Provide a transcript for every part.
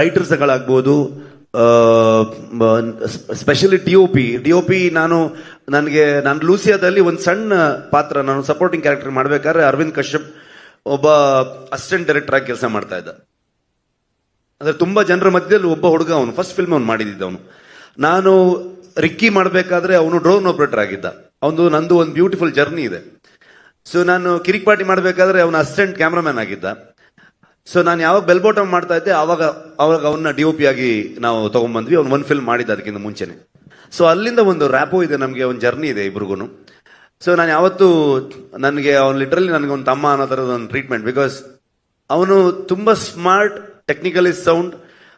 ರೈಟರ್ಸ್ಗಳಾಗ್ಬೋದು specially D O P D O P ನಾನು ನನಗೆ, ನಾನು ಲೂಸಿಯಾದಲ್ಲಿ ಒಂದು ಸಣ್ಣ ಪಾತ್ರ, ನಾನು ಸಪೋರ್ಟಿಂಗ್ ಕ್ಯಾರೆಕ್ಟರ್ ಮಾಡ್ಬೇಕಾದ್ರೆ ಅರವಿಂದ್ ಕಶ್ಯಪ್ ಒಬ್ಬ ಅಸಿಸ್ಟೆಂಟ್ ಡೈರೆಕ್ಟರ್ ಆಗಿ ಕೆಲಸ ಮಾಡ್ತಾ ಇದ್ದ. ಅಂದ್ರೆ ತುಂಬಾ ಜನರ ಮಧ್ಯದಲ್ಲಿ ಒಬ್ಬ ಹುಡುಗ ಅವನು ಫಸ್ಟ್ ಫಿಲ್ಮ್ ಅವನು ಮಾಡಿದ್ದ ಅವನು. ನಾನು ರಿಕ್ಕಿ ಮಾಡಬೇಕಾದ್ರೆ ಅವನು ಡ್ರೋನ್ ಆಪರೇಟರ್ ಆಗಿದ್ದ. ಅವನು ನಂದು ಒಂದು ಬ್ಯೂಟಿಫುಲ್ ಜರ್ನಿ ಇದೆ. ಸೊ ನಾನು ಕಿರಿಕ್ ಪಾರ್ಟಿ ಮಾಡಬೇಕಾದ್ರೆ ಅವನು ಅಸಿಸ್ಟೆಂಟ್ ಕ್ಯಾಮ್ರಾಮನ್ ಆಗಿದ್ದ. ಸೊ ನಾನು ಯಾವಾಗ ಬೆಲ್ ಮಾಡ್ತಾ ಇದ್ದೆ ಅವಾಗ ಅವಾಗ ಅವನ್ನ ಡಿ ಒ ಪಿ ಆಗಿ ನಾವು ತಗೊಂಡ್ಬಂದ್ವಿ ಅವ್ನು ಒಂದು ಫಿಲ್ಮ್ ಮಾಡಿದ್ದ ಅದಕ್ಕಿಂತ ಮುಂಚೆನೆ. ಸೊ ಅಲ್ಲಿಂದ ಒಂದು ರ್ಯಾಪೋ ಇದೆ, ನಮಗೆ ಒಂದು ಜರ್ನಿ ಇದೆ ಇಬ್ರಿಗೂ ಸೊ ನಾನು ಯಾವತ್ತು ನನಗೆ, ಅವ್ನು ಲಿಟ್ರಲಿ ನನಗೆ ಒಂದು ತಮ್ಮ ಅನ್ನೋ ಥರದ ಒಂದು ಟ್ರೀಟ್ಮೆಂಟ್ ಬಿಕಾಸ್ ಅವನು ತುಂಬ ಸ್ಮಾರ್ಟ್ ಟೆಕ್ನಿಕಲಿ ಸೌಂಡ್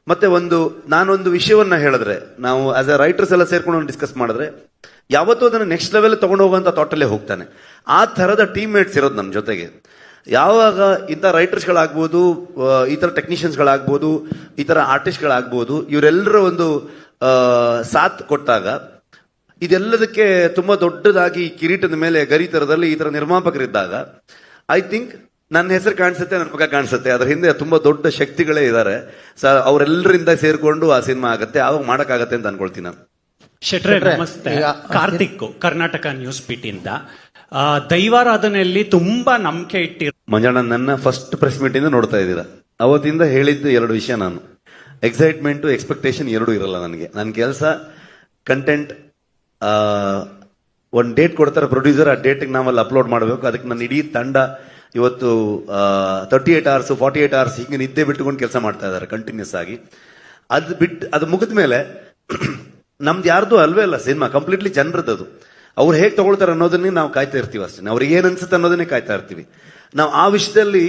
ಮತ್ತೆ ಒಂದು, ನಾನೊಂದು ವಿಷಯವನ್ನ ಹೇಳಿದ್ರೆ, ನಾವು ಆಸ್ ಎ ರೈಟರ್ಸ್ ಎಲ್ಲ ಸೇರ್ಕೊಂಡು ಡಿಸ್ಕಸ್ ಮಾಡಿದ್ರೆ, ಯಾವತ್ತೂ ಅದನ್ನು ನೆಕ್ಸ್ಟ್ ಲೆವೆಲ್ ತಗೊಂಡು ಹೋಗುವಂತ ಥಾಟಲ್ಲೇ ಹೋಗ್ತಾನೆ. ಆ ಥರದ ಟೀಮ್ ಮೇಟ್ಸ್ ಇರೋದು ನನ್ನ ಜೊತೆಗೆ. ಯಾವಾಗ ಇಂಥ ರೈಟರ್ಸ್ಗಳಾಗ್ಬೋದು ಈ ಥರ ಟೆಕ್ನಿಷಿಯನ್ಸ್ಗಳಾಗ್ಬೋದು ಈ ಥರ ಆರ್ಟಿಸ್ಟ್ಗಳಾಗ್ಬೋದು ಇವರೆಲ್ಲರ ಒಂದು ಸಾಥ್ ಕೊಟ್ಟಾಗ ಇದೆಲ್ಲದಕ್ಕೆ ತುಂಬಾ ದೊಡ್ಡದಾಗಿ ಈ ಕಿರೀಟದ ಮೇಲೆ ಗರಿತರದಲ್ಲಿ ಈ ಥರ ನಿರ್ಮಾಪಕರಿದ್ದಾಗ ಐ ಥಿಂಕ್ ನನ್ನ ಹೆಸರು ಕಾಣಿಸುತ್ತೆ ನನ್ನ ಮಗ ಕಾಣಿಸುತ್ತೆ. ಅದ್ರ ಹಿಂದೆ ತುಂಬಾ ದೊಡ್ಡ ಶಕ್ತಿಗಳೇ ಇದ್ದಾರೆ ಸೊ ಅವರೆಲ್ಲರಿಂದ ಸೇರಿಕೊಂಡು ಆ ಸಿನಿಮಾ ಆಗುತ್ತೆ. ಆವಾಗ ಮಾಡೋಕ್ಕಾಗತ್ತೆ ಅಂತ ಅನ್ಕೊಳ್ತೀನಿ ನಾನು. ಶೆಟ್ರೆ ನಮಸ್ತೆ. ಕಾರ್ತಿಕ್ ಕರ್ನಾಟಕ ನ್ಯೂಸ್ ಪೀಟ್ ಇಂದ ಆ, ದೈವಾರಾಧನೆಯಲ್ಲಿ ತುಂಬಾ ನಂಬಿಕೆ ಇಟ್ಟಿರೋ ಮಂಜಣ್ಣ ನನ್ನ ಫಸ್ಟ್ ಪ್ರೆಸ್ ಮೀಟ್ ಇಂದ ನೋಡ್ತಾ ಇದ್ದೀರಾ. ಅವತ್ತಿಂದ ಹೇಳಿದ್ದು ಎರಡು ವಿಷಯ ನಾನು. ಎಕ್ಸೈಟ್ಮೆಂಟ್ ಎಕ್ಸ್ಪೆಕ್ಟೇಷನ್ ಎರಡೂ ಇರಲ್ಲ ನನಗೆ. ನನ್ನ ಕೆಲಸ ಕಂಟೆಂಟ್ ಒಂದು ಡೇಟ್ ಕೊಡ್ತಾರೆ ಪ್ರೊಡ್ಯೂಸರ್ ಆ ಡೇಟಿಗೆ ನಾವಲ್ಲಿ ಅಪ್ಲೋಡ್ ಮಾಡಬೇಕು. ಅದಕ್ಕೆ ನನ್ನ ಇಡೀ ತಂಡ ಇವತ್ತು thirty eight hours forty eight hours ಹಿಂಗೆ ನಿದ್ದೆ ಬಿಟ್ಟುಕೊಂಡು ಕೆಲಸ ಮಾಡ್ತಾ ಇದ್ದಾರೆ ಕಂಟಿನ್ಯೂಸ್ ಆಗಿ. ಅದು ಬಿಟ್ಟು ಅದು ಮುಗಿದ ಮೇಲೆ ನಮ್ದು ಯಾರ್ದು ಅಲ್ವೇ ಅಲ್ಲ ಸಿನಿಮಾ ಕಂಪ್ಲೀಟ್ಲಿ ಜನರದ್ದು. ಅವ್ರು ಹೇಗೆ ತಗೊಳ್ತಾರೆ ಅನ್ನೋದನ್ನೇ ನಾವು ಕಾಯ್ತಾ ಇರ್ತೀವಿ ಅಷ್ಟೇ. ಅವ್ರಿಗೆ ಏನ್ ಅನ್ಸುತ್ತೆ ಅನ್ನೋದನ್ನೇ ಕಾಯ್ತಾ ಇರ್ತೀವಿ. ನಾವು ಆ ವಿಷಯದಲ್ಲಿ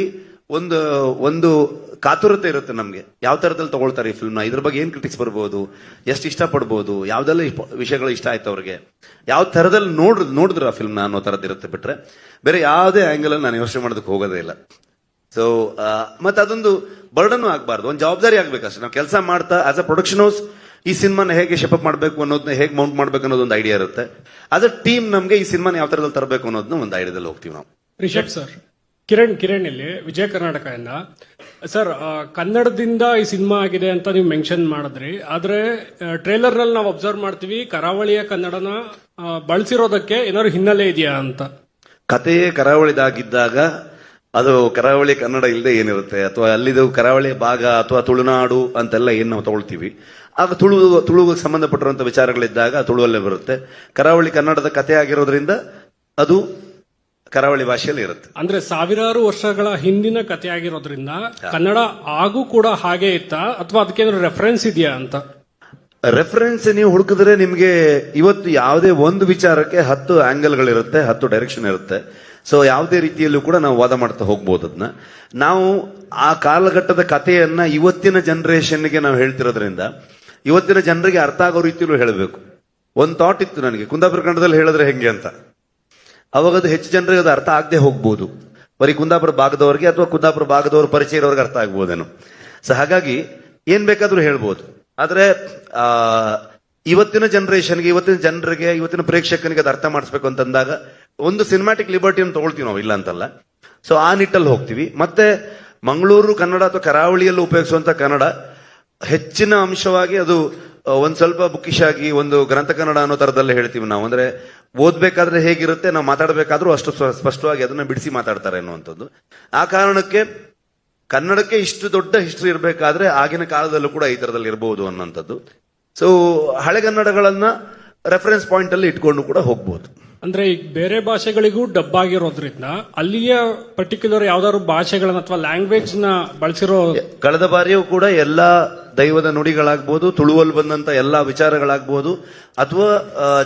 ಒಂದು ಒಂದು ಕಾತುರತೆ ಇರುತ್ತೆ ನಮಗೆ. ಯಾವ ತರದಲ್ಲಿ ತಗೊಳ್ತಾರೆ ಈ ಫಿಲ್ಮ್ನ ಇದ್ರ ಬಗ್ಗೆ ಏನ್ ಕ್ರಿಟಿಕ್ಸ್ ಬರ್ಬೋದು? ಎಷ್ಟು ಇಷ್ಟಪಡ್ಬೋದು? ಯಾವ್ದೆಲ್ಲ ವಿಷಯಗಳು ಇಷ್ಟ ಆಯ್ತು ಅವ್ರಿಗೆ? ಯಾವ ತರದಲ್ಲಿ ನೋಡ್ ನೋಡಿದ್ರ ಆ ಫಿಲ್ಮ್ನ ಅನ್ನೋ ಥರದ್ದು ಇರುತ್ತೆ ಬಿಟ್ರೆ, ಬೇರೆ ಯಾವುದೇ ಆಂಗಲ್ ನಾನು ಯೋಚನೆ ಮಾಡೋದಕ್ಕೆ ಹೋಗೋದೇ ಇಲ್ಲ. ಸೊ ಮತ್ತೆ ಅದೊಂದು ಬರ್ಡನ್ ಆಗಬಾರ್ದು. ಒಂದು ಜವಾಬ್ದಾರಿ ಆಗ್ಬೇಕಷ್ಟೇ. ನಾವು ಕೆಲಸ ಮಾಡ್ತಾ ಆಸ್ ಅ ಪ್ರೊಡಕ್ಷನ್ ಹೌಸ್ ಈ ಸಿನಿಮಾನ ಹೇಗೆ ಶೆಪಪ್ ಮಾಡಬೇಕು ಅನ್ನೋದನ್ನ ಹೇಗೆ ಮೌಂಟ್ ಮಾಡಬೇಕು ಅನ್ನೋದೊಂದು ಐಡಿಯಾ ಇರುತ್ತೆ. ಆಸ್ ಅ ಟೀಮ್ ನಮಗೆ ಈ ಸಿನಿಮಾನ ಯಾವ ತರದಲ್ಲಿ ತರಬೇಕು ಅನ್ನೋದನ್ನ ಒಂದು ಐಡಿಯಾದಲ್ಲಿ ಹೋಗ್ತೀವಿ ನಾವು. ರಿಷಬ್ ಸರ್ ಕಿರಣ್ ಕಿರಣ್ ಇಲ್ಲಿ, ವಿಜಯ ಕರ್ನಾಟಕದಿಂದ ಸರ್ ಕನ್ನಡದಿಂದ ಈ ಸಿನಿಮಾ ಆಗಿದೆ ಅಂತ ನೀವು ಮೆನ್ಷನ್ ಮಾಡಿದ್ರಿ. ಆದ್ರೆ ಟ್ರೇಲರ್ನಲ್ಲಿ ನಾವು ಅಬ್ಸರ್ವ್ ಮಾಡ್ತೀವಿ, ಕರಾವಳಿಯ ಕನ್ನಡನ ಬಳಸಿರೋದಕ್ಕೆ ಏನಾದ್ರು ಹಿನ್ನೆಲೆ ಇದೆಯಾ ಅಂತ? ಕಥೆಯೇ ಕರಾವಳಿದಾಗಿದ್ದಾಗ ಅದು ಕರಾವಳಿ ಕನ್ನಡ ಇಲ್ಲದೆ ಏನಿರುತ್ತೆ? ಅಥವಾ ಅಲ್ಲಿದು ಕರಾವಳಿ ಭಾಗ ಅಥವಾ ತುಳುನಾಡು ಅಂತೆಲ್ಲ ಏನು ನಾವು ತಗೊಳ್ತೀವಿ. ಆಗ ತುಳು ತುಳುಗೆ ಸಂಬಂಧಪಟ್ಟಿರುವಂತ ವಿಚಾರಗಳಿದ್ದಾಗ ತುಳುವಲ್ಲೇ ಬರುತ್ತೆ. ಕರಾವಳಿ ಕನ್ನಡದ ಕಥೆ ಆಗಿರೋದ್ರಿಂದ ಅದು ಕರಾವಳಿ ಭಾಷೆಯಲ್ಲಿ ಇರುತ್ತೆ. ಅಂದ್ರೆ ಸಾವಿರಾರು ವರ್ಷಗಳ ಹಿಂದಿನ ಕಥೆ ಆಗಿರೋದ್ರಿಂದ ಕನ್ನಡ ಆಗೂ ಕೂಡ ಹಾಗೆ ಇತ್ತಾ ಅಥವಾ ಅದಕ್ಕೆ ರೆಫರೆನ್ಸ್ ಇದೆಯಾ ಅಂತ? ರೆಫರೆನ್ಸ್ ನೀವು ಹುಡುಕಿದ್ರೆ ನಿಮಗೆ ಇವತ್ತು ಯಾವುದೇ ಒಂದು ವಿಚಾರಕ್ಕೆ ಹತ್ತು ಆಂಗಲ್ಗಳಿರುತ್ತೆ ಹತ್ತು ಡೈರೆಕ್ಷನ್ ಇರುತ್ತೆ. ಸೊ ಯಾವುದೇ ರೀತಿಯಲ್ಲೂ ಕೂಡ ನಾವು ವಾದ ಮಾಡ್ತಾ ಹೋಗ್ಬೋದು ಅದನ್ನ ನಾವು ಆ ಕಾಲಘಟ್ಟದ ಕಥೆಯನ್ನ ಇವತ್ತಿನ ಜನರೇಷನ್ಗೆ ನಾವು ಹೇಳ್ತಿರೋದ್ರಿಂದ ಇವತ್ತಿನ ಜನರಿಗೆ ಅರ್ಥ ಆಗೋ ರೀತಿಯಲ್ಲೂ ಹೇಳಬೇಕು. ಒಂದು ಥಾಟ್ ಇತ್ತು ನನಗೆ. ಕುಂದಾಪುರ ಕಂಡದಲ್ಲಿ ಹೇಳಿದ್ರೆ ಹೆಂಗೆ ಅಂತ? ಅವಾಗ ಅದು ಹೆಚ್ಚು ಜನರಿಗೆ ಅದು ಅರ್ಥ ಆಗದೆ ಹೋಗ್ಬೋದು. ಬರೀ ಕುಂದಾಪುರ ಭಾಗದವ್ರಿಗೆ ಅಥವಾ ಕುಂದಾಪುರ ಭಾಗದವ್ರ ಪರಿಚಯ ಇರೋರಿಗೆ ಅರ್ಥ ಆಗ್ಬೋದೇನು. ಸೊ ಹಾಗಾಗಿ ಏನ್ ಬೇಕಾದ್ರೂ ಹೇಳ್ಬೋದು. ಆದ್ರೆ, ಆ, ಇವತ್ತಿನ ಜನರೇಷನ್ಗೆ ಇವತ್ತಿನ ಜನರಿಗೆ, ಇವತ್ತಿನ ಪ್ರೇಕ್ಷಕನಿಗೆ ಅದು ಅರ್ಥ ಮಾಡಿಸ್ಬೇಕು ಅಂತಂದಾಗ ಒಂದು ಸಿನಿಮಾಟಿಕ್ ಲಿಬರ್ಟಿಯನ್ನು ತಗೊಳ್ತೀವಿ ನಾವು, ಇಲ್ಲ ಅಂತಲ್ಲ. ಸೊ ಆ ನಿಟ್ಟಲ್ಲಿ ಹೋಗ್ತೀವಿ. ಮತ್ತೆ ಮಂಗಳೂರು, ಕನ್ನಡ ಅಥವಾ ಕರಾವಳಿಯಲ್ಲಿ ಉಪಯೋಗಿಸುವಂತ ಕನ್ನಡ ಹೆಚ್ಚಿನ ಅಂಶವಾಗಿ ಅದು ಒಂದ್ ಸ್ವಲ್ಪ ಬುಕ್ಕಿಶ್ ಆಗಿ ಒಂದು ಗ್ರಂಥ ಕನ್ನಡ ಅನ್ನೋ ತರದಲ್ಲಿ ಹೇಳ್ತೀವಿ ನಾವು. ಅಂದ್ರೆ ಓದ್ಬೇಕಾದ್ರೆ ಹೇಗಿರುತ್ತೆ, ನಾವು ಮಾತಾಡಬೇಕಾದ್ರೂ ಅಷ್ಟು ಸ್ಪಷ್ಟವಾಗಿ ಅದನ್ನ ಬಿಡಿಸಿ ಮಾತಾಡ್ತಾರೆ ಅನ್ನುವಂಥದ್ದು. ಆ ಕಾರಣಕ್ಕೆ ಕನ್ನಡಕ್ಕೆ ಇಷ್ಟು ದೊಡ್ಡ ಹಿಸ್ಟ್ರಿ ಇರಬೇಕಾದ್ರೆ ಆಗಿನ ಕಾಲದಲ್ಲೂ ಕೂಡ ಈ ತರದಲ್ಲಿ ಇರಬಹುದು ಅನ್ನೋಂಥದ್ದು ಸೊ ಹಳೆಗನ್ನಡಗಳನ್ನ ರೆಫರೆನ್ಸ್ ಪಾಯಿಂಟ್ ಅಲ್ಲಿ ಇಟ್ಕೊಂಡು ಕೂಡ ಹೋಗ್ಬೋದು. ಅಂದ್ರೆ ಈಗ ಬೇರೆ ಭಾಷೆಗಳಿಗೂ ಡಬ್ ಆಗಿರೋದ್ರಿಂದ ಅಲ್ಲಿಯ ಪರ್ಟಿಕ್ಯುಲರ್ ಯಾವ್ದಾದ್ರು ಭಾಷೆಗಳನ್ನ ಅಥವಾ ಲ್ಯಾಂಗ್ವೇಜ್ನ ಬಳಸಿರೋ ಕಳೆದ ಬಾರಿಯೂ ಕೂಡ ಎಲ್ಲಾ ದೈವದ ನುಡಿಗಳಾಗ್ಬೋದು, ತುಳುವಲ್ಲಿ ಬಂದಂತ ಎಲ್ಲಾ ವಿಚಾರಗಳಾಗ್ಬೋದು, ಅಥವಾ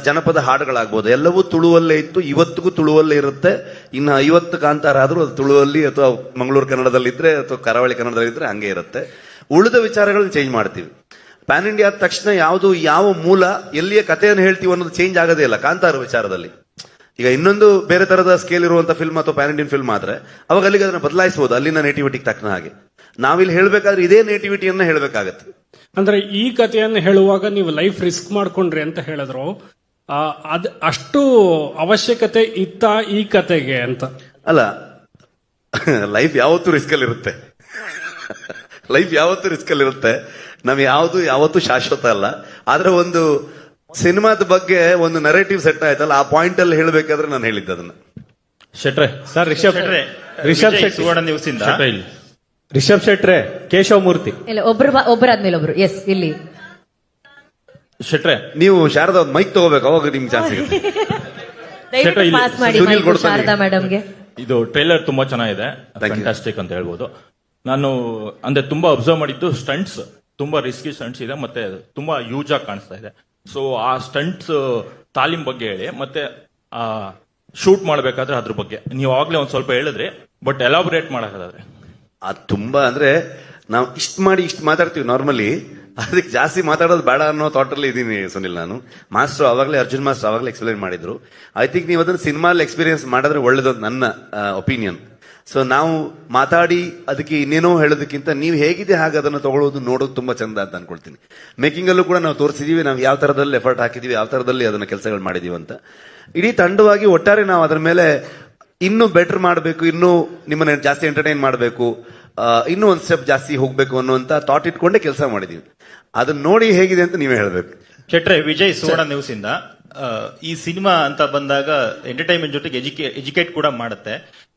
ಜನಪದ ಹಾಡುಗಳಾಗ್ಬೋದು, ಎಲ್ಲವೂ ತುಳುವಲ್ಲೇ ಇತ್ತು, ಇವತ್ತಿಗೂ ತುಳುವಲ್ಲೇ ಇರುತ್ತೆ. ಇನ್ನು ಐವತ್ತು ಕಾಂತಾರ ಆದ್ರೂ ಅದು ತುಳುವಲ್ಲಿ ಅಥವಾ ಮಂಗಳೂರು ಕನ್ನಡದಲ್ಲಿದ್ರೆ ಅಥವಾ ಕರಾವಳಿ ಕನ್ನಡದಲ್ಲಿದ್ರೆ ಹಂಗೆ ಇರುತ್ತೆ. ಉಳಿದ ವಿಚಾರಗಳನ್ನ ಚೇಂಜ್ ಮಾಡ್ತೀವಿ. ಪ್ಯಾನ್ ಇಂಡಿಯಾ ಆದ ತಕ್ಷಣ ಯಾವುದು, ಯಾವ ಮೂಲ, ಎಲ್ಲಿಯ ಕಥೆಯನ್ನು ಹೇಳ್ತೀವಿ ಅನ್ನೋದು ಚೇಂಜ್ ಆಗೋದೇ ಇಲ್ಲ, ಕಾಂತಾರ ವಿಚಾರದಲ್ಲಿ. ಈಗ ಇನ್ನೊಂದು ಬೇರೆ ತರದ ಸ್ಕೇಲ್ ಇರುವಂತ ಫಿಲ್ಮ್ ಅಥವಾ ಪ್ಯಾನ್ ಇಂಡಿಯನ್ ಫಿಲ್ಮ್ ಆದ್ರೆ ಅವಾಗ ಅಲ್ಲಿಗೆ ಅದನ್ನ ಬದಲಾಯಿಸಬಹುದು ಅಲ್ಲಿನ ನೇಟಿವಿಟಿಗೆ ತಕ್ಕ ಹಾಗೆ. ನಾವಿಲ್ಲಿ ಹೇಳಬೇಕಾದ್ರೆ ಇದೇ ನೇಟಿವಿಟಿಯನ್ನ ಹೇಳಬೇಕಾಗತ್ತೆ. ಅಂದ್ರೆ ಈ ಕಥೆಯನ್ನು ಹೇಳುವಾಗ ನೀವು ಲೈಫ್ ರಿಸ್ಕ್ ಮಾಡ್ಕೊಂಡ್ರಿ ಅಂತ ಹೇಳಿದ್ರು. ಅದ್ ಅಷ್ಟು ಅವಶ್ಯಕತೆ ಇತ್ತ ಈ ಕತೆಗೆ ಅಂತ. ಅಲ್ಲ ಲೈಫ್ ಯಾವತ್ತು ರಿಸ್ಕ್ ಅಲ್ಲಿ ಇರುತ್ತೆ. ಲೈಫ್ ಯಾವತ್ತು ರಿಸ್ಕ್ ಅಲ್ಲಿ ಇರುತ್ತೆ. ನಮ್ ಯಾವುದು ಯಾವತ್ತೂ ಶಾಶ್ವತ ಅಲ್ಲ. ಆದ್ರೆ ಒಂದು ಸಿನಿಮಾದ ಬಗ್ಗೆ ಒಂದು ನರೇಟಿವ್ ಸೆಟ್ ಆಯ್ತಲ್ಲ ಆ ಪಾಯಿಂಟ್ ಅಲ್ಲಿ ಹೇಳಬೇಕಾದ್ರೆ ನಾನು ಹೇಳಿದ್ದೆ ಅದನ್ನ. ಶೆಟ್ರೆ. ಸರ್ ರಿಷಬ್ ಶೆಟ್ರೆ ರಿಷಬ್ ಶೆಟ್ ಶೆಟ್ಟಿ ಸುವರ್ಣ ಇಲ್ಲಿ. ರಿಷಬ್ ಶೆಟ್ರೆ ಕೇಶವ ಮೂರ್ತಿ ಇಲ್ಲ ಒಬ್ರು ಬಾ- ಒಬ್ಬರಾದ್ಮೇಲೆ ಒಬ್ರು. ಎಸ್ ಇಲ್ಲಿ. ಶೆಟ್ರೆ. ನೀವು ಶಾರದಾ ಮೈಕ್ ತಗೋಬೇಕು ಅವಾಗ ನಿಮ್ಗೆ ಚಾನ್ಸ್ ಸಿಗುತ್ತೆ. ದಯವಿಟ್ಟು ಇಲ್ಲಿ ಪಾಸ್ ಮಾಡಿ ಸುನಿಲ್ ಮೈಕು ಕೊಡ್ತಾನೆ. ಶಾರದಾ ಮೇಡಮ್ಗೆ ಇದು ಟ್ರೈಲರ್ ತುಂಬಾ ಚೆನ್ನಾಗಿದೆ. Thank you. ಫ್ಯಾಂಟಾಸ್ಟಿಕ್ ಅಂತ ಹೇಳ್ಬೋದು. ನಾನು ಅಂದ್ರೆ ತುಂಬಾ ಅಬ್ಸರ್ವ್ ಮಾಡಿದ್ದು ಸ್ಟಂಟ್ಸ್ ತುಂಬಾ ರಿಸ್ಕಿ ಸ್ಟಂಟ್ಸ್ ಇದೆ ಮತ್ತೆ ತುಂಬಾ ಯೂಜ್ ಆಗಿ ಕಾಣಿಸ್ತಾ ಇದೆ. ಸೊ ಆ ಸ್ಟಂಟ್ಸ್ ತಾಲೀಮ್ ಬಗ್ಗೆ ಹೇಳಿ, ಮತ್ತೆ ಶೂಟ್ ಮಾಡಬೇಕಾದ್ರೆ ಅದ್ರ ಬಗ್ಗೆ. ನೀವು ಆಗ್ಲೇ ಒಂದ್ ಸ್ವಲ್ಪ ಹೇಳಿದ್ರಿ ಬಟ್ ಎಲಾಬರೇಟ್ ಮಾಡಕಾದ್ರೆ ಅದು ತುಂಬಾ ಅಂದ್ರೆ, ನಾವು ಇಷ್ಟ ಮಾಡಿ ಇಷ್ಟು ಮಾತಾಡ್ತೀವಿ ನಾರ್ಮಲಿ ಅದಕ್ಕೆ ಜಾಸ್ತಿ ಮಾತಾಡೋದು ಬೇಡ ಅನ್ನೋ ಥಾಟಲ್ಲಿ ಇದ್ದೀನಿ ಸುನಿಲ್ ನಾನು. ಮಾಸ್ಟರ್ ಅವಾಗಲೇ ಅರ್ಜುನ್ ಮಾಸ್ಟರ್ ಅವಾಗಲೇ ಎಕ್ಸ್ಪ್ಲೈನ್ ಮಾಡಿದ್ರು. ಐ ಥಿಂಕ್ ನೀವು ಅದನ್ನ ಸಿನಿಮಾಲ್ ಎಕ್ಸ್ಪೀರಿಯನ್ಸ್ ಮಾಡಿದ್ರೆ ಒಳ್ಳೇದು ನನ್ನ ಒಪಿನಿಯನ್ ಸೊ ನಾವು ಮಾತಾಡಿ ಅದಕ್ಕೆ ಇನ್ನೇನೋ ಹೇಳೋದಕ್ಕಿಂತ ನೀವು ಹೇಗಿದೆ ಹಾಗೆ ಅದನ್ನು ತಗೊಳ್ಳೋದು ನೋಡೋದು ತುಂಬಾ ಚಂದ ಅಂತ ಅನ್ಕೊಳ್ತೀನಿ. ಮೇಕಿಂಗ್ ಅಲ್ಲೂ ಕೂಡ ನಾವು ತೋರಿಸಿದೀವಿ, ನಾವು ಯಾವ ತರದಲ್ಲಿ ಎಫರ್ಟ್ ಹಾಕಿದೀವಿ, ಯಾವ ತರದಲ್ಲಿ ಅದನ್ನ ಕೆಲಸಗಳು ಮಾಡಿದೀವಿ ಅಂತ. ಇಡೀ ತಂಡವಾಗಿ ಒಟ್ಟಾರೆ ನಾವು ಅದರ ಮೇಲೆ ಇನ್ನೂ ಬೆಟರ್ ಮಾಡಬೇಕು, ಇನ್ನೂ ನಿಮ್ಮನ್ನ ಜಾಸ್ತಿ ಎಂಟರ್ಟೈನ್ ಮಾಡಬೇಕು ಇನ್ನೂ ಒಂದು ಸ್ಟೆಪ್ ಜಾಸ್ತಿ ಹೋಗ್ಬೇಕು ಅನ್ನುವಂತ ಥಾಟ್ ಇಟ್ಕೊಂಡೇ ಕೆಲಸ ಮಾಡಿದೀವಿ. ಅದನ್ನ ನೋಡಿ ಹೇಗಿದೆ ಅಂತ ನೀವೇ ಹೇಳ್ಬೇಕು. ಶೆಟ್ರೆ, ವಿಜಯ್ ಸುವರ್ಣ ನ್ಯೂಸ್ ಇಂದ ಈ ಸಿನಿಮಾ ಅಂತ ಬಂದಾಗ ಎಂಟರ್ಟೈನ್ಮೆಂಟ್ ಜೊತೆಗೆ ಎಜುಕೇಟ್ ಕೂಡ ಮಾಡುತ್ತೆ.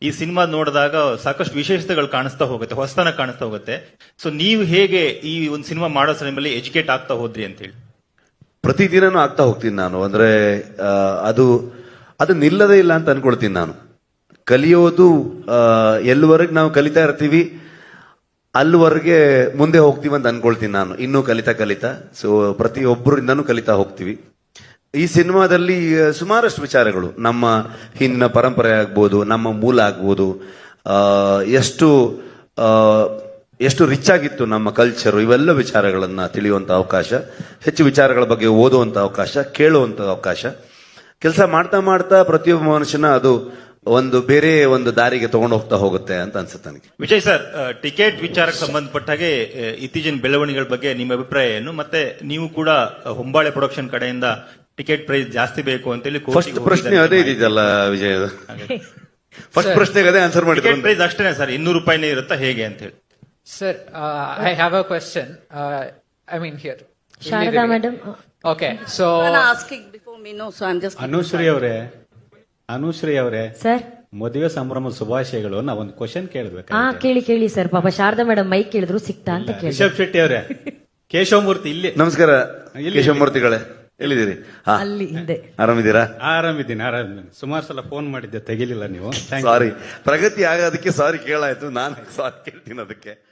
ಈ ಸಿನಿಮಾ ನೋಡಿದಾಗ ಸಾಕಷ್ಟು ವಿಶೇಷತೆಗಳು ಕಾಣಿಸ್ತಾ ಹೋಗುತ್ತೆ, ಹೊಸತನ ಕಾಣಿಸ್ತಾ ಹೋಗುತ್ತೆ. ಸೊ ನೀವು ಹೇಗೆ ಈ ಒಂದು ಸಿನಿಮಾ ಮಾಡೋ ಸಮಯದಲ್ಲಿ ಎಜುಕೇಟ್ ಆಗ್ತಾ ಹೋದ್ರಿ ಅಂತ ಹೇಳಿ ಪ್ರತಿದಿನನೂ ಆಗ್ತಾ ಹೋಗ್ತೀನಿ ನಾನು. ಅಂದ್ರೆ ಅದು ಅದು ನಿಲ್ಲದೇ ಇಲ್ಲ ಅಂತ ಅನ್ಕೊಳ್ತೀನಿ ನಾನು. ಕಲಿಯೋದು ಎಲ್ಲಿವರೆಗೆ ನಾವು ಕಲಿತಾ ಇರ್ತೀವಿ, ಅಲ್ಲಿವರೆಗೆ ಮುಂದೆ ಹೋಗ್ತೀವಿ ಅಂತ ಅನ್ಕೊಳ್ತೀನಿ ನಾನು. ಇನ್ನೂ ಕಲಿತಾ ಕಲಿತಾ, ಸೊ, ಪ್ರತಿಯೊಬ್ಬರಿಂದನೂ ಕಲಿತಾ ಹೋಗ್ತೀವಿ. ಈ ಸಿನಿಮಾದಲ್ಲಿ ಸುಮಾರಷ್ಟು ವಿಚಾರಗಳು. ನಮ್ಮ ಹಿಂದಿನ ಪರಂಪರೆ ಆಗ್ಬೋದು, ನಮ್ಮ ಮೂಲ ಆಗ್ಬೋದು. ಎಷ್ಟು ಎಷ್ಟು ರಿಚ್ ಆಗಿತ್ತು ನಮ್ಮ ಕಲ್ಚರು ಇವೆಲ್ಲ ವಿಚಾರಗಳನ್ನು ತಿಳಿಯುವಂತ ಅವಕಾಶ, ಹೆಚ್ಚು ವಿಚಾರಗಳ ಬಗ್ಗೆ ಓದುವಂತ ಅವಕಾಶ, ಕೇಳುವಂತ ಅವಕಾಶ. ಕೆಲಸ ಮಾಡ್ತಾ ಮಾಡ್ತಾ ಪ್ರತಿಯೊಬ್ಬ ಮನುಷ್ಯನ ಅದು ಒಂದು ಬೇರೆ ಒಂದು ದಾರಿಗೆ ತಗೊಂಡು ಹೋಗ್ತಾ ಹೋಗುತ್ತೆ ಅಂತ ಅನ್ಸುತ್ತೆ ನನಗೆ. ವಿಜಯ್ ಸರ್ ಟಿಕೆಟ್ ವಿಚಾರಕ್ಕೆ ಸಂಬಂಧಪಟ್ಟ ಹಾಗೆ ಇತ್ತೀಚಿನ ಬೆಳವಣಿಗೆಗಳ ಬಗ್ಗೆ ನಿಮ್ಮ ಅಭಿಪ್ರಾಯ ಏನು? ಮತ್ತೆ ನೀವು ಕೂಡ ಹೊಂಬಾಳೆ ಪ್ರೊಡಕ್ಷನ್ ಕಡೆಯಿಂದ ಟಿಕೆಟ್ ಪ್ರೈಸ್ ಜಾಸ್ತಿ ಬೇಕು ಅಂತ ಹೇಳಿ ಫಸ್ಟ್ ಪ್ರಶ್ನೆ ಅದೇ ಇದೆಯಲ್ಲ ವಿಜಯ್ ಫಸ್ಟ್ ಪ್ರಶ್ನೆಗೆ ಅದೇ ಆನ್ಸರ್ ಮಾಡಿದ್ರು ಟಿಕೆಟ್ ಪ್ರೈಸ್ ಅಷ್ಟೇ ಸರ್ ಇನ್ನೂರು ರೂಪಾಯಿನೇ ಇರುತ್ತಾ ಹೇಗೆ ಅಂತ ಹೇಳಿ. Sir I have a question I mean here. Sharada madam okay so asking before me no so I am just. Anushree ಅವರೇ ಅನುಶ್ರೀ ಅವರೇ ಸರ್ ಮದುವೆ ಸಂಭ್ರಮ ಶುಭಾಶಯಗಳು ನಾವೊಂದು ಕ್ವಶನ್ ಹಾ ಕೇಳಬೇಕು ಕೇಳಿ ಕೇಳಿ ಸರ್ ಪಾಪ ಶಾರದಾ ಮೇಡಮ್ ಮೈಕ್ ಕೇಳಿದ್ರು ಸಿಕ್ತಾ ಅಂತ ಕೇಳಿ ರಿಷಬ್ ಶೆಟ್ಟಿ ಅವರೇ ಕೇಶವಮೂರ್ತಿ ಇಲ್ಲಿ ನಮಸ್ಕಾರ ಇಲ್ಲಿ- ಕೇಶವಮೂರ್ತಿಗಳೇ. ಎಲ್ಲಿದ್ದೀರಿ? ಅಲ್ಲಿ ಹಿಂದೆ. ಆರಾಮಿದ್ದೀರಾ? ಆರಾಮಿದ್ದೀನಿ ಆರಾಮಿದ್ದೀನಿ. ಸುಮಾರು ಸಲ ಫೋನ್ ಮಾಡಿದ್ದೆ ತೆಗಿಲಿಲ್ಲ ನೀವು. ಸಾರಿ ಪ್ರಗತಿ ಆಗೋದಕ್ಕೆ ಸಾರಿ ಕೇಳಾಯ್ತು. ನಾನು ಸಾರಿ ಕೇಳ್ತೀನಿ ಅದಕ್ಕೆ.